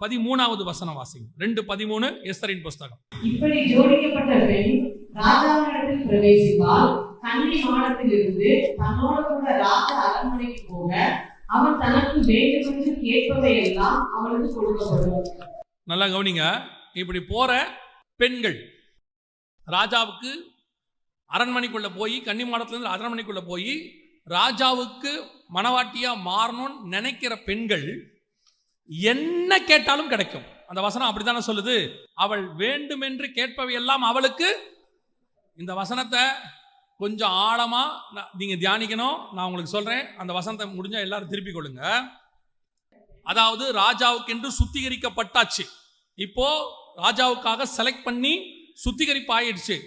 பதிமூணாவது வசனம் வாசிங்க. ரெண்டு பதிமூணு எஸ்தரின் புஸ்தகம். இப்படி ஜோடிக்கப்பட்ட பெண் ராஜாவினிடத்தில் பிரவேசித்தால் கன்னி மாடத்திலிருந்து தன்னோடு கூட ராஜ அரண்மனைக்கு போக அவன் தனக்கு வேண்டுமென்று கேட்பவையெல்லாம் அவனுக்கு கொடுக்கப்படும். நல்லா கவனிங்க. இப்படி போற பெண்கள் ராஜாவுக்கு அரண்மனைக்குள்ள போய் கன்னிமாடத்துலேருந்து அரண்மனைக்குள்ள போய் ராஜாவுக்கு மணவாட்டியா மாறணும்னு நினைக்கிற பெண்கள் என்ன கேட்டாலும் கிடைக்கும். அந்த வசனம் அப்படித்தானே சொல்லுது? அவள் வேண்டுமென்று கேட்பவை எல்லாம் அவளுக்கு. இந்த வசனத்தை கொஞ்சம் ஆழமா நான்- நீங்க தியானிக்கணும். நான் உங்களுக்கு சொல்றேன். அந்த வசனத்தை முடிஞ்சா எல்லாரும் திருப்பி கொள்ளுங்க. அதாவது ராஜாவுக்கென்று சுத்திகரிக்கப்பட்டாச்சு. இப்போ ராஜாவுக்காக செலக்ட் பண்ணி சுத்திகரிப்பு ஆயிடுச்சு.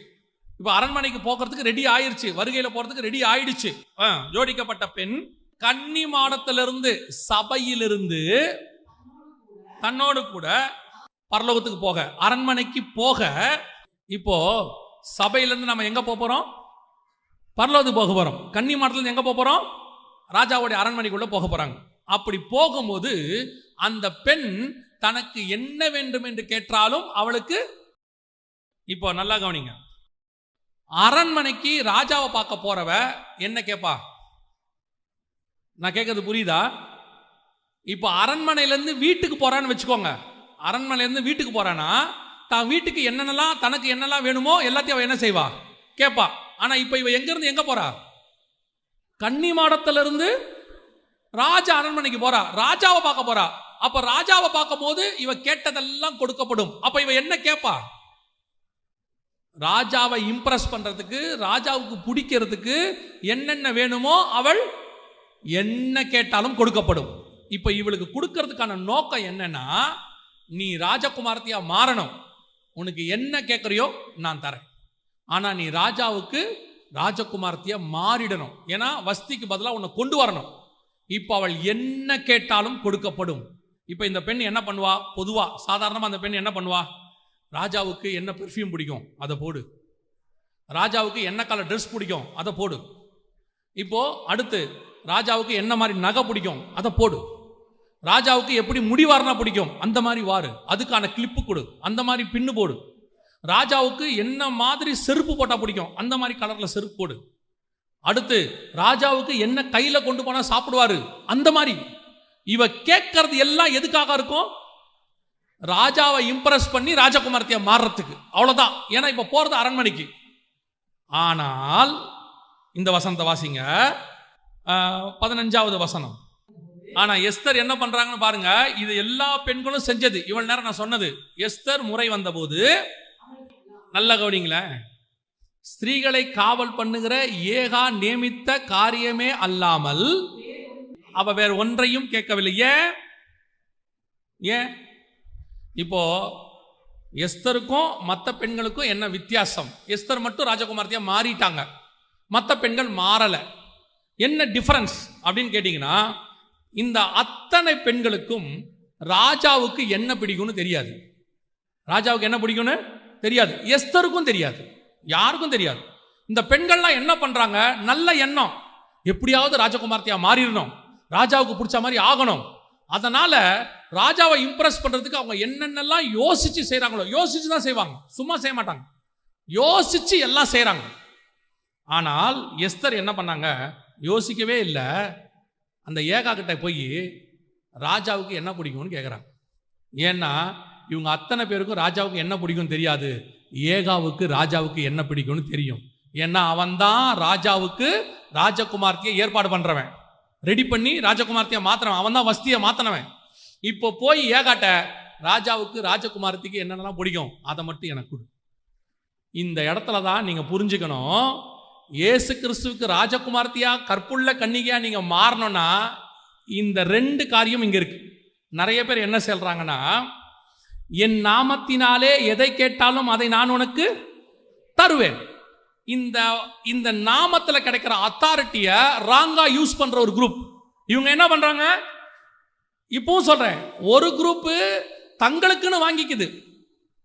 இப்போ அரண்மனைக்கு போகிறதுக்கு ரெடி ஆயிடுச்சு வருகையில் போகிறதுக்கு ரெடி ஆயிடுச்சு. ஆ, ஜோடிக்கப்பட்ட பெண் கன்னி மாடத்திலிருந்து சபையிலிருந்து தன்னோடு கூட பரலோகத்துக்கு போக அரண்மனைக்கு போக இப்போ சபையிலேருந்து நம்ம எங்க போக போறோம்? பரலோகத்துக்கு போக போறோம். கன்னி மாடத்துல எங்க போக போறோம்? ராஜாவுடைய அரண்மனைக்குள்ள போக போறாங்க. அப்படி போகும்போது அந்த பெண் தனக்கு என்ன வேண்டும் என்று கேட்டாலும் அவளுக்கு இப்போ நல்லா கவனிங்க. அரண்மனைக்கு ராஜாவை பார்க்க போறவ என்ன கேட்பா நான் கேட்கறது புரியுதா? இப்போ அரண்மனையிலேருந்து வீட்டுக்கு போகிறான்னு வச்சுக்கோங்க. அரண்மனையிலேருந்து வீட்டுக்கு போகிறான்னா தான் வீட்டுக்கு என்னென்னலாம் தனக்கு என்னெல்லாம் வேணுமோ எல்லாத்தையும் அவள் என்ன செய்வா? கேட்பா ஆனால் இப்போ இவ எங்கேருந்து எங்கே போகிறா கன்னி மாடத்துல ராஜா ராஜ அரண்மனைக்கு போறா. ராஜாவை பார்க்க போறா. அப்ப ராஜாவை பார்க்கும் போது இவ கேட்டதெல்லாம் கொடுக்கப்படும். அப்ப இவ என்ன கேட்பா ராஜாவை இம்ப்ரெஸ் பண்றதுக்கு ராஜாவுக்கு பிடிக்கிறதுக்கு என்னென்ன வேணுமோ அவள் என்ன கேட்டாலும் கொடுக்கப்படும். இப்போ இவளுக்கு கொடுக்கறதுக்கான நோக்கம் என்னன்னா நீ ராஜகுமாரத்தியா மாறணும். உனக்கு என்ன கேட்குறியோ நான் தரேன். ஆனால் நீ ராஜாவுக்கு ராஜகுமாரத்தியா மாறிடணும். ஏன்னா வஸ்திக்கு பதிலாக உன்னை கொண்டு வரணும். இப்போ அவள் என்ன கேட்டாலும் கொடுக்கப்படும். இப்போ இந்த பெண் என்ன பண்ணுவா? பொதுவாக சாதாரணமாக அந்த பெண் என்ன பண்ணுவா? ராஜாவுக்கு என்ன பெர்ஃப்யூம் பிடிக்கும்? அதை போடு. ராஜாவுக்கு என்ன கலர் ட்ரெஸ் பிடிக்கும்? அதை போடு. இப்போது அடுத்து ராஜாவுக்கு என்ன மாதிரி நகை பிடிக்கும்? அதை போடு. ராஜாவுக்கு எப்படி முடி வாரினா பிடிக்கும்? அந்த மாதிரி வாரு. அதுக்கான கிளிப்பு கொடு. அந்த மாதிரி பின்னு போடு. ராஜாவுக்கு என்ன மாதிரி செருப்பு போட்டால் பிடிக்கும்? அந்த மாதிரி கலரில் செருப்பு போடு. அடுத்து ராஜாவுக்கு என்ன கையில் கொண்டு போனால் சாப்பிடுவாரு? அந்த மாதிரி. இவ கேட்கறது எல்லாம் எதுக்காக இருக்கும்? ராஜாவை இம்ப்ரெஸ் பண்ணி ராஜகுமாரத்திய மாறுறதுக்கு. அவ்வளோதான் ஏன்னா இப்போ போகிறது அரண்மனைக்கு. ஆனால் இந்த வசனத்தை வாசிங்க. பதினஞ்சாவது வசனம். ஆனா எஸ்தர் என்ன பண்றாங்கன்னு பாருங்க இது எல்லா பெண்களும் செஞ்சது. இவ்வளவு நேரம் நான் சொன்னது. எஸ்தர் முறை வந்தபோது நல்ல கவனிங்களேன் ஸ்திரீகளை காவல் பண்ணுகிற ஏகா நியமித்த காரியமே அல்லாமல் அவ வேற ஒன்றையும் கேட்கவில்லை. ஏன்? ஏன்? இப்போ எஸ்தருக்கும் மற்ற பெண்களுக்கும் என்ன வித்தியாசம்? எஸ்தர் மட்டும் ராஜகுமார்த்தியா மாறிட்டாங்க. மற்ற பெண்கள் மாறல. என்ன டிஃபரன்ஸ் அப்படின்னு கேட்டிங்கன்னா இந்த அத்தனை பெண்களுக்கும் ராஜாவுக்கு என்ன பிடிக்கும்னு தெரியாது. ராஜாவுக்கு என்ன பிடிக்கும்னு தெரியாது. எஸ்தருக்கும் தெரியாது. யாருக்கும் தெரியாது. இந்த பெண்கள்லாம் என்ன பண்றாங்க? நல்ல எண்ணம். எப்படியாவது ராஜகுமார்த்தியா மாறிடணும். ராஜாவுக்கு பிடிச்ச மாதிரி ஆகணும். அதனால ராஜாவை இம்ப்ரெஸ் பண்றதுக்கு அவங்க என்னென்னலாம் யோசிச்சு செய்கிறாங்களோ யோசிச்சு தான் செய்வாங்க. சும்மா செய்ய மாட்டாங்க. யோசிச்சு எல்லாம் செய்கிறாங்க ஆனால் எஸ்தர் என்ன பண்ணாங்க? யோசிக்கவே இல்லை. அந்த ஏகா கிட்ட போய் ராஜாவுக்கு என்ன பிடிக்கும்னு கேட்குறாங்க ஏன்னா இவங்க அத்தனை பேருக்கும் ராஜாவுக்கு என்ன பிடிக்கும் தெரியாது. ஏகாவுக்கு ராஜாவுக்கு என்ன பிடிக்கும்னு தெரியும். ஏன்னா அவன்தான் ராஜாவுக்கு ராஜகுமார்த்தியை ஏற்பாடு பண்ணுறவன் ரெடி பண்ணி ராஜகுமார்த்தியை மாத்தினவன் அவன் தான் வஸ்தியை மாத்தினவன். இப்போ போய் ஏகாட்ட ராஜாவுக்கு ராஜகுமாரத்துக்கு என்னென்னலாம் பிடிக்கும்? அதை மட்டும் எனக்கு கொடு. இந்த இடத்துல தான் நீங்கள் புரிஞ்சுக்கணும். இயேசு கிறிஸ்துவுக்கு ராஜகுமார்த்தியா கற்புள்ள கன்னிகையா நீங்க மாறணும்னா இந்த ரெண்டு காரியம் இங்க இருக்கு. நிறைய பேர் என்ன சொல்றாங்கன்னா என் நாமத்தினாலே எதை கேட்டாலும் அதை நான் உனக்கு தருவேன். இந்த இந்த நாமத்தில் கிடைக்கிற அத்தாரிட்டியை ராங்கா யூஸ் பண்ற ஒரு குரூப் இவங்க என்ன பண்றாங்க? இப்பவும் சொல்றேன் ஒரு குரூப்பு தங்களுக்குன்னு வாங்கிக்குது.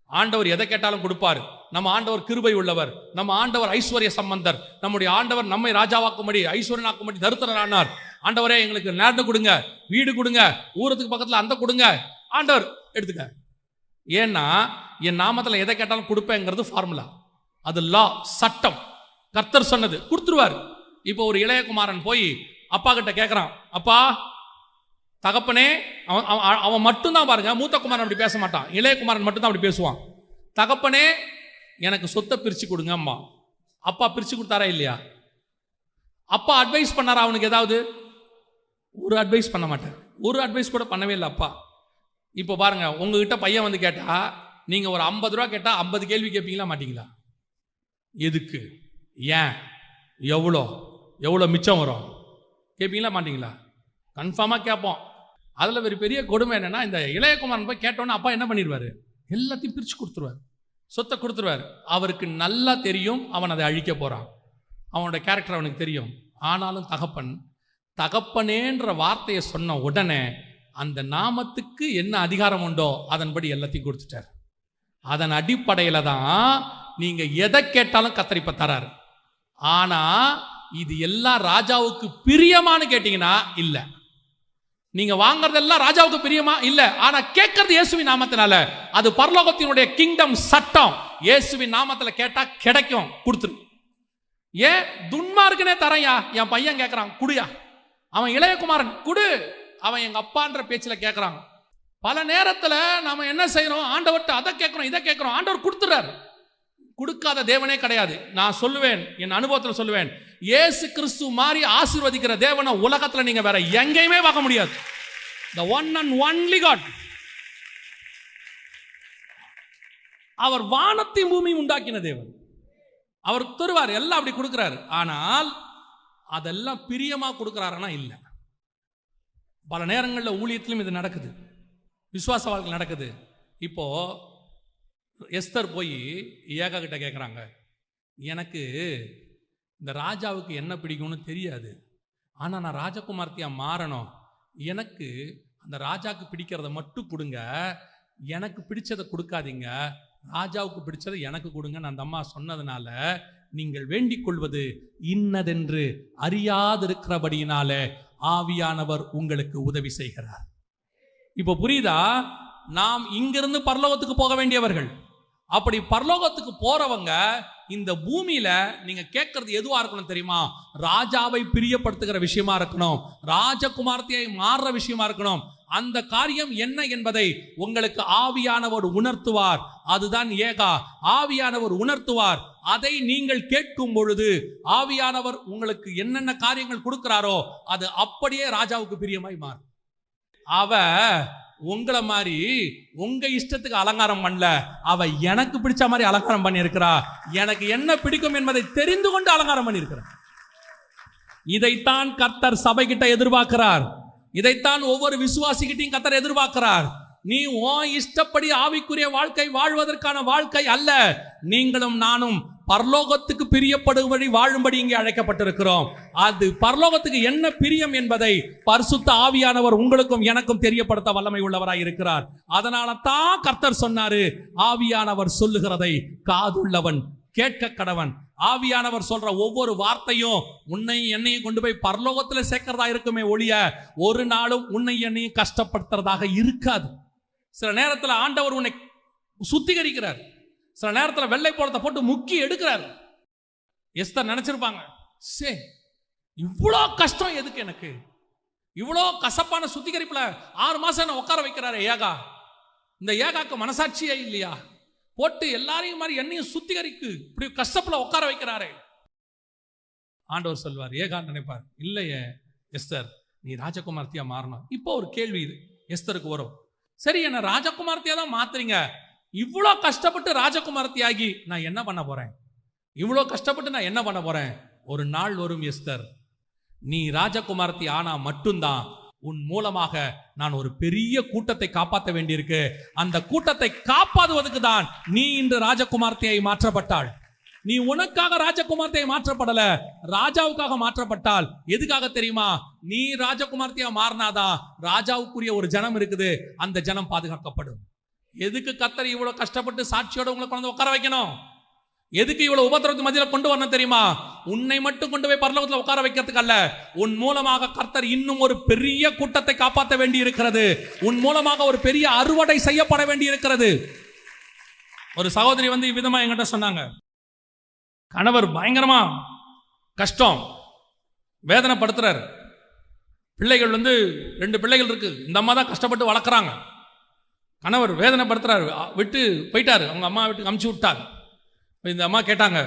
ஆண்டவர் எதை கேட்டாலும் கொடுப்பாரு. நம்ம ஆண்டவர் கிருபை உள்ளவர். நம்ம ஆண்டவர் ஐஸ்வர்ய சம்பந்தர். நம்முடைய ஆண்டவர் நம்மை ராஜாவாக்கும்படி ஐஸ்வர்யனாக்கும்படி தருத்தரானார் ஆண்டவரே எங்களுக்கு நேரம் கொடுங்க. வீடு கொடுங்க. ஊரத்துக்கு பக்கத்தில் அந்த கொடுங்க. ஆண்டவர் எடுத்துக்க. ஏன்னா என் நாமத்தில் எதை கேட்டாலும் கொடுப்பேங்கிறது ஃபார்முலா அது லா சட்டம். கர்த்தர் சொன்னது. கொடுத்துருவார். இப்போ ஒரு இளையகுமாரன் போய் அப்பா கிட்ட கேட்குறான் அப்பா தகப்பனே அவன் அவன் அவன் மட்டும்தான் பாருங்க. மூத்த குமாரன் அப்படி பேச மாட்டான். இளையகுமாரன் மட்டும்தான் அப்படி பேசுவான். தகப்பனே எனக்கு சொத்தை பிரித்து கொடுங்க அம்மா. அப்பா பிரித்து கொடுத்தாரா இல்லையா? அப்பா அட்வைஸ் பண்ணாரா அவனுக்கு ஏதாவது? ஒரு அட்வைஸ் பண்ண மாட்டார். ஒரு அட்வைஸ் கூட பண்ணவே இல்லை அப்பா. இப்போ பாருங்கள் உங்ககிட்ட பையன் வந்து கேட்டால் நீங்கள் ஒரு ஐம்பது ரூபா கேட்டால் ஐம்பது கேள்வி கேட்பீங்களா மாட்டீங்களா? எதுக்கு? ஏன்? எவ்வளோ? எவ்வளோ மிச்சம் வரும்? கேட்பீங்களா மாட்டிங்களா? கன்ஃபார்மாக கேட்போம். அதில் ஒரு பெரிய கொடுமை என்னென்னா இந்த இளையகுமாரன் போய் கேட்டோன்னே அப்பா என்ன பண்ணிடுவார்? எல்லாத்தையும் பிரித்து கொடுத்துருவார். சொத்தை கொடுத்துருவார். அவருக்கு நல்லா தெரியும் அவன் அதை அழிக்க போகிறான் அவனோட கேரக்டர் அவனுக்கு தெரியும். ஆனாலும் தகப்பன் தகப்பனேன்ற வார்த்தையை சொன்ன உடனே அந்த நாமத்துக்கு என்ன அதிகாரம் உண்டோ அதன்படி எல்லாத்தையும் கொடுத்துட்டார். அதன் அடிப்படையில் தான் நீங்கள் எதை கேட்டாலும் கத்தரிப்ப தராரு. ஆனால் இது எல்லாம் ராஜாவுக்கு பிரியமானு கேட்டிங்கன்னா இல்லை. நீங்க வாங்குறதெல்லாம் ராஜாவுக்கு பிரியமா? இல்ல. ஆனா கேட்கறது இயேசுவின் நாமத்தினால. அது பரலோகத்தினுடைய கிங்டம் சட்டம். இயேசுவின் நாமத்துல கேட்டா கிடைக்கும். கொடுத்துரு. ஏன்? துன்மார்க்கனே தரையா? என் பையன் கேட்கறான் குடியா. அவன் இளையகுமாரன் குடு. அவன் எங்க அப்பான்ற பேச்சில் கேட்கறான் பல நேரத்தில் நாம என்ன செய்யறோம்? ஆண்டவர்கிட்ட அதை கேட்கிறோம் இதை கேட்கிறோம் ஆண்டவர் கொடுத்துறாரு. கொடுக்காத தேவனே கிடையாது. நான் சொல்லுவேன் என் அனுபவத்தில் சொல்லுவேன். ஏசு கிறிஸ்து மாதிரி ஆசிர்வதிக்கிற தேவனை உலகத்துல நீங்க வேற எங்கேயுமே பார்க்க முடியாது. The one and only God அவர் வானத்தையும் பூமியும் உண்டாக்கின தேவன். அவர் தருவார் எல்லாம் அப்படி கொடுக்குறாரு. ஆனால் அதெல்லாம் பிரியமா கொடுக்குறாருன்னா இல்லை. பல நேரங்களில் ஊழியத்திலும் இது நடக்குது. விசுவாச வாழ்க்கை நடக்குது. இப்போ எஸ்தர் போய் ஏகா கிட்ட கேட்குறாங்க எனக்கு இந்த ராஜாவுக்கு என்ன பிடிக்கும்னு தெரியாது. ஆனால் நான் ராஜகுமார்த்தியாக மாறணும். எனக்கு அந்த ராஜாவுக்கு பிடிக்கிறத மட்டும் கொடுங்க. எனக்கு பிடிச்சதை கொடுக்காதீங்க. ராஜாவுக்கு பிடிச்சதை எனக்கு கொடுங்கன்னு அந்த அம்மா சொன்னதுனால நீங்கள் வேண்டிக் கொள்வது இன்னதென்று அறியாதிருக்கிறபடியினால ஆவியானவர் உங்களுக்கு உதவி செய்கிறார். இப்போ புரியுதா? நாம் இங்கிருந்து பரலோகத்துக்கு போக வேண்டியவர்கள். அப்படி பரலோகத்துக்கு போறவங்க இந்த பூமியில நீங்க கேட்கறது எதுவா இருக்கணும் தெரியுமா? ராஜாவை பிரியப்படுத்துகிற விஷயமா இருக்கணும். ராஜகுமார்த்தியை மாறுற விஷயமா இருக்கணும். அந்த காரியம் என்ன என்பதை உங்களுக்கு ஆவியானவர் உணர்த்துவார். அதுதான் ஏகா. ஆவியானவர் உணர்த்துவார். அதை நீங்கள் கேட்கும் பொழுது ஆவியானவர் உங்களுக்கு என்னென்ன காரியங்கள் கொடுக்கிறாரோ அது அப்படியே ராஜாவுக்கு பிரியமாய் மாறும். அவ உங்களை மாதிரி உங்க இஷ்டத்துக்கு அலங்காரம் பண்ணல அவ எனக்கு பிடிச்ச மாதிரி அலங்காரம் பண்ணியிருக்கிறா. எனக்கு என்ன பிடிக்கும் என்பதை தெரிந்து கொண்டு அலங்காரம் பண்ணியிருக்கிறார் இதைத்தான் கர்த்தர் சபைகிட்ட எதிர்பார்க்கிறார். இதைத்தான் ஒவ்வொரு விசுவாசிகிட்டையும் கர்த்தர் எதிர்பார்க்கிறார். நீ உன் இஷ்டப்படி ஆவிக்குரிய வாழ்க்கை வாழ்வதற்கான வாழ்க்கை அல்ல. நீங்களும் நானும் பரலோகத்துக்கு பிரியப்படும்படி வாழும்படி இங்கே அழைக்கப்பட்டிருக்கிறோம். அது பரலோகத்துக்கு என்ன பிரியம் என்பதை பரிசுத்த ஆவியானவர் உங்களுக்கும் எனக்கும் தெரியப்படுத்த வல்லமை உள்ளவராய் இருக்கிறார். அதனால தான் கர்த்தர் சொன்னாரு ஆவியானவர் சொல்லுகிறதை காதுள்ளவன் கேட்க கடவன். ஆவியானவர் சொல்ற ஒவ்வொரு வார்த்தையும் உன்னை என்னையும் கொண்டு போய் பரலோகத்துல சேர்க்கிறதா இருக்குமே ஒழிய ஒரு நாளும் உன்னை என்னையும் கஷ்டப்படுத்துறதாக இருக்காது. சில நேரத்தில் ஆண்டவர் உன்னை சுத்திகரிக்கிறார். சில நேரத்தில் வெள்ளை போலத்தை போட்டு முக்கி எடுக்கிறார். எஸ்தர் நினைச்சிருப்பாங்க சே இவ்வளோ கஷ்டம் எதுக்கு எனக்கு? இவ்வளோ கசப்பான சுத்திகரிப்புல ஆறு மாதம் என்ன உட்கார வைக்கிறாரு ஏகா. இந்த ஏகாக்கு மனசாட்சியே இல்லையா? போட்டு எல்லாரையும் மாதிரி என்னையும் சுத்திகரிக்கு இப்படி கஷ்டப்பில் உட்கார வைக்கிறாரே. ஆண்டவர் சொல்வார் ஏகான் நினைப்பார் இல்லையே எஸ்தர் நீ ராஜகுமார்த்தியாக மாறணும். இப்போ ஒரு கேள்வி இது எஸ்தருக்கு வரும். சரி என்ன ராஜகுமார்த்தியாக தான் மாத்துறீங்க. இவ்வளோ கஷ்டப்பட்டு ராஜகுமார்த்தியாகி நான் என்ன பண்ண போறேன்? இவ்வளோ கஷ்டப்பட்டு நான் என்ன பண்ண போறேன்? ஒரு நாள் வரும் எஸ்தர். நீ ராஜகுமாரத்தி ஆனா மட்டும்தான். உன் மூலமாக நான் ஒரு பெரிய கூட்டத்தை காப்பாற்ற வேண்டியிருக்கு. அந்த கூட்டத்தை காப்பாதுவதற்கு தான் நீ இன்று ராஜகுமார்த்தியை மாற்றப்பட்டாள். நீ உனக்காக ராஜகுமார்த்தியை மாற்றப்படல. ராஜாவுக்காக மாற்றப்பட்டால் எதுக்காக தெரியுமா? நீ ராஜகுமார்த்தியா மாறினாதான் ராஜாவுக்குரிய ஒரு ஜனம் இருக்குது. அந்த ஜனம் பாதுகாக்கப்படும். எதுக்கு கத்தர் இவ்வளோ கஷ்டப்பட்டு சாட்சியோட உங்களை கொண்டு உட்கார வைக்கணும்? எதுக்கு இவ்வளோ உபத்திரத்து மதியில் கொண்டு வரணும் தெரியுமா? உன்னை மட்டும் கொண்டு போய் பரலோகத்தில் உட்கார வைக்கிறதுக்கு அல்ல. உன் மூலமாக கர்த்தர் இன்னும் ஒரு பெரிய கூட்டத்தை காப்பாற்ற வேண்டி இருக்கிறது உன் மூலமாக ஒரு பெரிய அறுவடை செய்யப்பட வேண்டி இருக்கிறது ஒரு சகோதரி வந்து இவ்விதமா எங்கிட்ட சொன்னாங்க. கணவர் பயங்கரமா கஷ்டம் வேதனைப்படுத்துறாரு. பிள்ளைகள் வந்து ரெண்டு பிள்ளைகள் இருக்கு. இந்த அம்மா தான் கஷ்டப்பட்டு வளர்க்குறாங்க. கணவர் வேதனைப்படுத்துறாரு. விட்டு போயிட்டாரு. அவங்க அம்மா வீட்டுக்கு அமுச்சு விட்டாங்க இந்த அம்மா கேட்டாங்க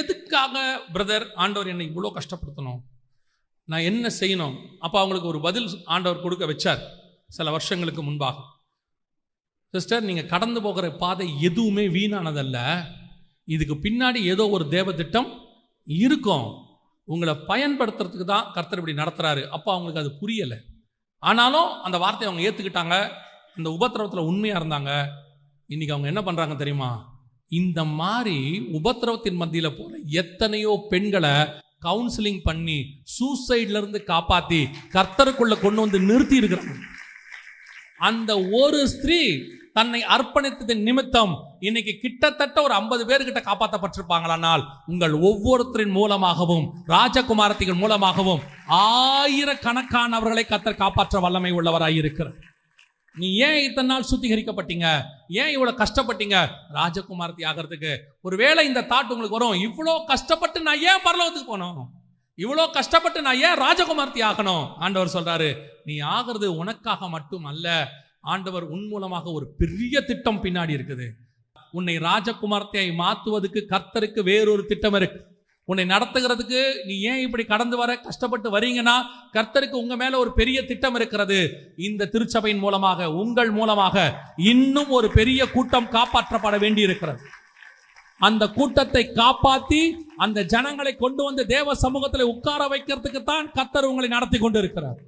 எதுக்காக பிரதர் ஆண்டவர் என்னை இவ்வளோ கஷ்டப்படுத்தணும்? நான் என்ன செய்யணும்? அப்போ அவங்களுக்கு ஒரு பதில் ஆண்டவர் கொடுக்க வச்சார். சில வருஷங்களுக்கு முன்பாக. சிஸ்டர் நீங்கள் கடந்து போகிற பாதை எதுவுமே வீணானதல்ல. இதுக்கு பின்னாடி ஏதோ ஒரு தேவ திட்டம் இருக்கும். உங்களை பயன்படுத்துறதுக்கு தான் கர்த்தர் இப்படி நடத்துகிறாரு அப்போ அவங்களுக்கு அது புரியலை. ஆனாலும் அந்த வார்த்தையை அவங்க ஏற்றுக்கிட்டாங்க அந்த உபத்திரவத்தில் உண்மையாக இருந்தாங்க? இன்னைக்கு அவங்க என்ன பண்ணுறாங்க தெரியுமா? இந்த மாதிரி உபத்திரவத்தின் மத்தியில் போகிற எத்தனையோ பெண்களை கவுன்சிலிங் பண்ணி சூசைட்லேருந்து காப்பாற்றி கர்த்தருக்குள்ளே கொண்டு வந்து நிறுத்தி இருக்கிறாங்க. அந்த ஒரு ஸ்திரீ தன்னை அர்ப்பணித்ததின் நிமித்தம் இன்னைக்கு கிட்டத்தட்ட ஒரு ஐம்பது பேர்கிட்ட காப்பாற்றப்பட்டிருப்பாங்களானால் உங்கள் ஒவ்வொருத்தரின் மூலமாகவும் ராஜகுமாரத்திகள் மூலமாகவும் ஆயிரக்கணக்கானவர்களை கத்தர் காப்பாற்ற வல்லமை உள்ளவராக இருக்கிறார் நீ ஏன் இத்தனை நாள் சுத்திகரிக்கப்பட்டீங்க? ஏன் இவ்வளோ கஷ்டப்பட்டீங்க? ராஜகுமாரத்தி ஆகிறதுக்கு ஒருவேளை இந்த தாட் உங்களுக்கு வரும். இவ்வளோ கஷ்டப்பட்டு நான் ஏன் பரலோகத்துக்கு போனோம்? இவ்வளோ கஷ்டப்பட்டு நான் ஏன் ராஜகுமார்த்தி ஆகணும் ஆண்டவர் சொல்றாரு நீ ஆகிறது உனக்காக மட்டும் அல்ல ஆண்டவர் உன் மூலமாக ஒரு பெரிய திட்டம் பின்னாடி இருக்குது. உன்னை ராஜகுமார்த்தியை மாற்றுவதுக்கு கர்த்தருக்கு வேறொரு திட்டம் இருக்கு. உன்னை நடத்துகிறதுக்கு நீ ஏன் இப்படி கடந்து வர கஷ்டப்பட்டு வரீங்கன்னா கர்த்தருக்கு உங்க மேல ஒரு பெரிய திட்டம் இருக்கிறது. இந்த திருச்சபையின் மூலமாக உங்கள் மூலமாக இன்னும் ஒரு பெரிய கூட்டம் காப்பாற்றப்பட வேண்டி இருக்கிறது அந்த கூட்டத்தை காப்பாத்தி அந்த ஜனங்களை கொண்டு வந்து தேவ சமூகத்தில் உட்கார வைக்கிறதுக்கு தான் கர்த்தர் உங்களை நடத்தி கொண்டு இருக்கிறார்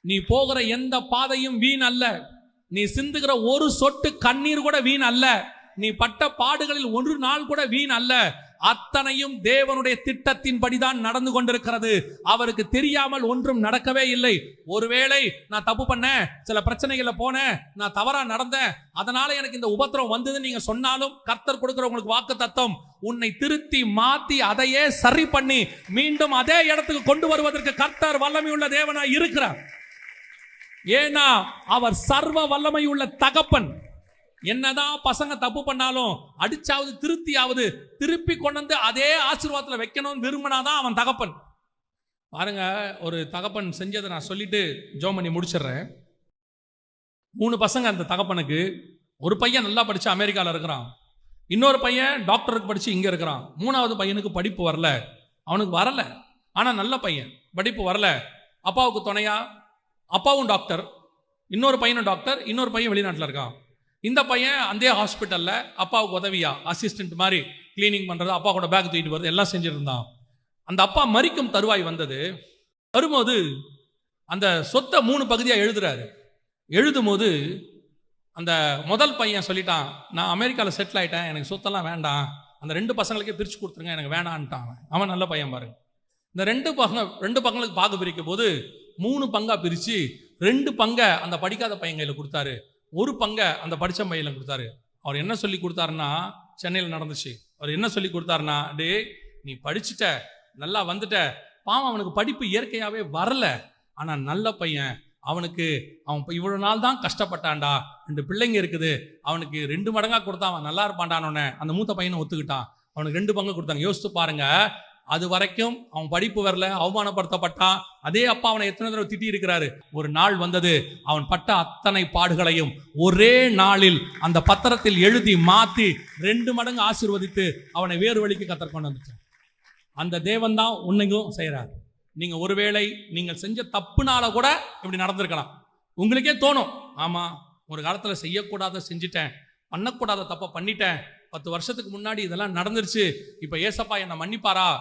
நீ போகிற எந்த பாதையும் வீண் அல்ல. நீ சிந்துகிற ஒரு சொட்டு கண்ணீர் கூட வீண் அல்ல. நீ பட்ட பாடுகளில் ஒரு நாள் கூட வீண் அல்ல. அத்தனையும் தேவனுடைய திட்டத்தின்படிதான் நடந்து கொண்டிருக்கிறது. அவருக்கு தெரியாமல் ஒன்றும் நடக்கவே இல்லை. ஒருவேளை நான் தப்பு பண்ணேன் சில பிரச்சனைகள்ல போனேன் நான் தவறா நடந்தேன் அதனால எனக்கு இந்த உபத்திரம் வந்ததுன்னு நீங்க சொன்னாலும் கர்த்தர் கொடுக்கிற உங்களுக்கு வாக்கு தத்தம். உன்னை திருத்தி மாத்தி அதையே சரி பண்ணி மீண்டும் அதே இடத்துக்கு கொண்டு வருவதற்கு கர்த்தர் வல்லமையுள்ள தேவனாய் இருக்கிறார். ஏன்னா அவர் சர்வ வல்லமையுள்ள தகப்பன். என்னதான் பசங்க தப்பு பண்ணாலும் அடிச்சாவது திருத்தியாவது திருப்பி கொண்டு வந்து அதே ஆசீர்வாதத்தில் வைக்கணும்னு விரும்பினாதான் அவன் தகப்பன். பாருங்க ஒரு தகப்பன் செஞ்சதை நான் சொல்லிட்டு ஜோம் பண்ணி முடிச்சிடுறேன். மூணு பசங்க அந்த தகப்பனுக்கு ஒரு பையன் நல்லா படிச்சு அமெரிக்காவில் இருக்கிறான். இன்னொரு பையன் டாக்டருக்கு படிச்சு இங்கே இருக்கிறான். மூணாவது பையனுக்கு படிப்பு வரல. அவனுக்கு வரல. ஆனால் நல்ல பையன். படிப்பு வரல. அப்பாவுக்கு துணையா? அப்பாவும் டாக்டர். இன்னொரு பையனும் டாக்டர். இன்னொரு பையன் வெளிநாட்டில் இருக்கான். இந்த பையன் அந்த ஹாஸ்பிட்டலில் அப்பாவுக்கு உதவியா? அசிஸ்டன்ட் மாதிரி க்ளீனிங் பண்ணுறது அப்பா கூட பேக் தூக்கிட்டு வருது எல்லாம் செஞ்சுருந்தான். அந்த அப்பா மறிக்கும் தருவாய் வந்தது. வரும்போது அந்த சொத்தை மூணு பகுதியாக எழுதுறாரு. எழுதும் போது அந்த முதல் பையன் சொல்லிட்டான் நான் அமெரிக்காவில் செட்டில் ஆகிட்டேன் எனக்கு சொத்தெல்லாம் வேண்டாம். அந்த ரெண்டு பசங்களுக்கே பிரித்து கொடுத்துருங்க எனக்கு வேணான்ட்டான். அவன். நல்ல பையன் பாரு இந்த ரெண்டு பங்க ரெண்டு பங்களுக்கு பாகு பிரிக்கும் போது மூணு பங்காக பிரித்து ரெண்டு பங்கை அந்த படிக்காத பையன் கையில் கொடுத்தாரு. ஒரு பங்கை அந்த படித்த மையில கொடுத்தாரு. அவர் என்ன சொல்லி கொடுத்தாருன்னா சென்னையில் நடந்துச்சு. அவர் என்ன சொல்லி கொடுத்தாருன்னா டே நீ படிச்சுட்ட நல்லா வந்துட்ட. பாவம் அவனுக்கு படிப்பு இயற்கையாகவே வரல. ஆனால் நல்ல பையன். அவனுக்கு அவன் இப்போ இவ்வளோ நாள் தான் கஷ்டப்பட்டான்டா. ரெண்டு பிள்ளைங்க இருக்குது. அவனுக்கு ரெண்டு மடங்காக கொடுத்தா அவன் நல்லா இருப்பான்டானோன்னு அந்த மூத்த பையனை ஒத்துக்கிட்டான். அவனுக்கு ரெண்டு பங்கு கொடுத்தாங்க. யோசித்து பாருங்க. அது வரைக்கும் அவன் படிப்பு வரல அவமானப்படுத்தப்பட்டான். அதே அப்பா அவனை எத்தனை தடவை திட்டி இருக்கிறாரு ஒரு நாள் வந்தது அவன் பட்ட அத்தனை பாடுகளையும் ஒரே நாளில் அந்த பத்திரத்தில் எழுதி மாத்தி ரெண்டு மடங்கு ஆசிர்வதித்து அவனை வேறு வழிக்கு கத்தர் கொண்டு வந்துச்சான் அந்த தேவன் தான் உன்னைக்கும் செய்கிறார் நீங்கள் ஒருவேளை நீங்கள் செஞ்ச தப்புனால கூட இப்படி நடந்திருக்கலாம். உங்களுக்கே தோணும் ஆமாம் ஒரு காலத்தில் செய்யக்கூடாத செஞ்சிட்டேன் பண்ணக்கூடாத தப்பை பண்ணிட்டேன் பத்து வருஷத்துக்கு முன்னாடி இதெல்லாம் நடந்துருச்சு. இப்போ ஏசப்பா என்னை மன்னிப்பாரா?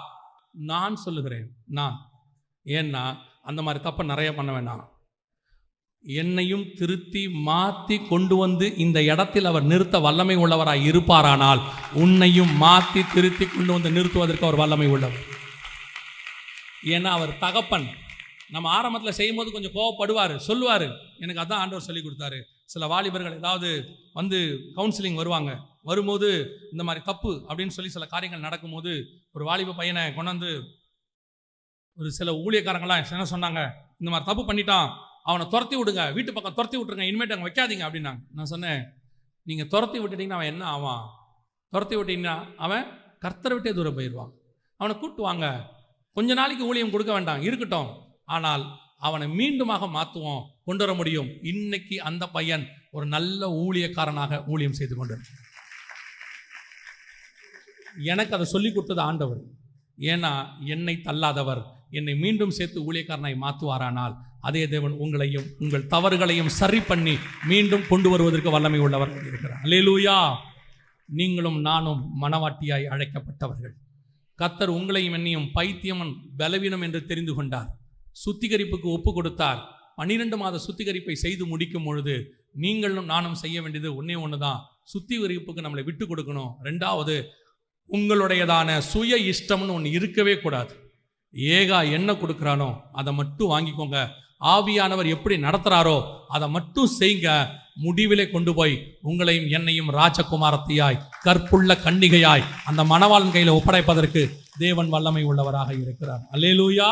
நான் சொல்லுகிறேன். நான். ஏன்னா அந்த மாதிரி தப்பை நிறைய பண்ண வேண்டாம். என்னையும் திருத்தி மாற்றி கொண்டு வந்து இந்த இடத்தில் அவர் நிறுத்த வல்லமை உள்ளவராக இருப்பாரானால் உன்னையும் மாற்றி திருத்தி கொண்டு வந்து நிறுத்துவதற்கு அவர் வல்லமை உள்ளவர். ஏன்னா அவர் தகப்பன். நம்ம ஆரம்பத்தில் செய்யும்போது கொஞ்சம் கோவப்படுவார் சொல்லுவார். எனக்கு அதான் ஆண்டவர் சொல்லி கொடுத்தாரு. சில வாலிபர்கள் ஏதாவது வந்து கவுன்சிலிங் வருவாங்க. வரும்போது இந்த மாதிரி தப்பு அப்படின்னு சொல்லி சில காரியங்கள் நடக்கும்போது ஒரு வாலிப பையனை கொண்டாந்து ஒரு சில ஊழியக்காரங்களாம் என்ன சொன்னாங்க? இந்த மாதிரி தப்பு பண்ணிட்டான். அவனை துரத்தி விடுங்க. வீட்டு பக்கம் துரத்தி விட்டுருங்க. இனிமேட்டு அங்கே வைக்காதீங்க அப்படின்னாங்க. நான் சொன்னேன் நீங்கள் துரத்தி விட்டுட்டீங்கன்னா அவன் என்ன ஆவான்? துரத்தி விட்டீங்கன்னா அவன் கர்த்தரை விட்டே தூரம் போயிடுவான். அவனை கூப்பிட்டு வாங்க. கொஞ்ச நாளைக்கு ஊழியம் கொடுக்க வேண்டாம். இருக்கட்டும். ஆனால் அவனை மீண்டுமாக மாற்றுவோம் கொண்டு வர முடியும். இன்னைக்கு அந்த பையன் ஒரு நல்ல ஊழியக்காரனாக ஊழியம் செய்து கொண்டு எனக்கு அதை சொல்லி கொடுத்தது ஆண்டவர். ஏன்னா என்னை தள்ளாதவர் என்னை மீண்டும் சேர்த்து ஊழியக்காரனாய் மாற்றுவாரானால் அதே தேவன் உங்களையும் உங்கள் தவறுகளையும் சரி பண்ணி மீண்டும் கொண்டு வருவதற்கு வல்லமை உள்ளவர் இருக்கிறார். அலேலூயா நீங்களும் நானும் மனவாட்டியாய் அழைக்கப்பட்டவர்கள். கத்தர் உங்களையும் என்னையும் பைத்தியமன் பலவீனம் என்று தெரிந்து கொண்டார். சுத்திகரிப்புக்கு ஒப்பு கொடுத்தார். பன்னிரெண்டு மாத சுத்திகரிப்பை செய்து முடிக்கும் பொழுது நீங்களும் நானும் செய்ய வேண்டியது ஒன்றே ஒன்று தான் சுத்திகரிப்புக்கு நம்மளை விட்டு கொடுக்கணும். ரெண்டாவது உங்களுடையதான சுய இஷ்டம்னு ஒன்று இருக்கவே கூடாது. ஏகா என்ன கொடுக்குறானோ அதை மட்டும் வாங்கிக்கோங்க. ஆவியானவர் எப்படி நடத்துகிறாரோ அதை மட்டும் செய்யுங்க. முடிவிலே கொண்டு போய் உங்களையும் என்னையும் ராஜகுமாரத்தையாய் கற்புள்ள கன்னிகையாய் அந்த மணவாளன் கையில் ஒப்படைப்பதற்கு தேவன் வல்லமை உள்ளவராக இருக்கிறார். அல்லேலூயா.